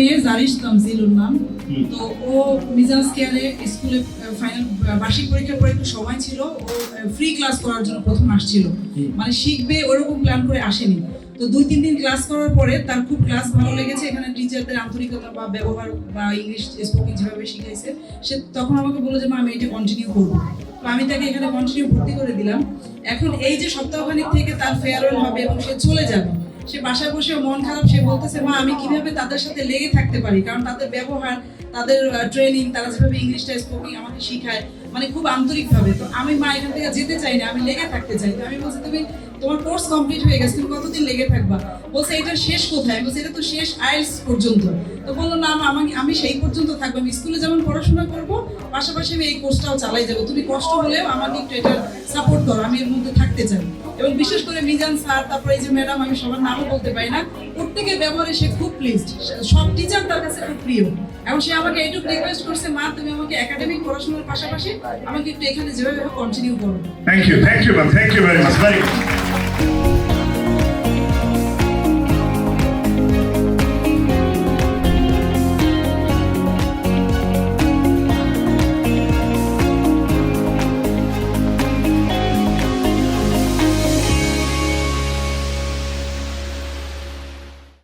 মেয়ে জারিশ তামজিলুর নাম। তো ও মিজাজ কেয়ারে স্কুলে ফাইনাল বার্ষিক পরীক্ষার পরে একটু সময় ছিল। ও ফ্রি ক্লাস করার জন্য প্রথম আসছিল। মানে শিখবে ওরকম প্ল্যান করে আসেনি। তো দুই তিন দিন ক্লাস করার পরে তার খুব ক্লাস ভালো লেগেছে। এখানে টিচারদের আন্তরিকতা বা ব্যবহার বা ইংলিশ স্পোকিং যেভাবে শিখাইছে সে তখন আমাকে বলল যে মা আমি এটা কন্টিনিউ করব। তো আমি তাকে এখানে কন্টিনিউ ভর্তি করে দিলাম। এখন এই যে সপ্তাহখানিক থেকে তার ফেয়ারওয়েল হবে এবং সে চলে যাবে সে বাসায় বসে মন খারাপ, সে বলতেছে, মা, আমি কীভাবে তাদের সাথে লেগে থাকতে পারি? কারণ তাদের ব্যবহার, তাদের ট্রেনিং তারা যেভাবে ইংলিশটা স্পোকিং আমাকে শিখায় মানে খুব আন্তরিকভাবে। তো আমি মা এখান থেকে যেতে চাই না, আমি লেগে থাকতে চাই। তো আমি বলছি, তুমি তোমার কোর্স কমপ্লিট হয়ে গেছে, তুমি কতদিন লেগে থাকবা? বলছে এটার শেষ কোথায়? বলছি, এটা তো শেষ আইএলস পর্যন্ত। তো বলল, না আমি আমি সেই পর্যন্ত থাকব। আমি স্কুলে যেমন পড়াশোনা করব, পাশাপাশি আমি এই কোর্সটাও চালাই যাব। তুমি কষ্ট হলেও আমাকে একটু এটা সাপোর্ট করো, আমি এর মধ্যে থাকতে চাই। এবং বিশেষ করে মিজান স্যার, তারপরে এই যে ম্যাডাম, আমি সবার নামও বলতে পারি না, প্রত্যেকের ব্যবহারে সে খুব প্লিজড সব টিচার তার কাছে খুব প্রিয়। এবং সে আমাকে এইটুকু রিকোয়েস্ট করছে, মা, তুমি আমাকে একাডেমিক পড়াশোনার পাশাপাশি আমাকে একটু এখানে যেভাবে কন্টিনিউ করো। Thank you thank you thank you very much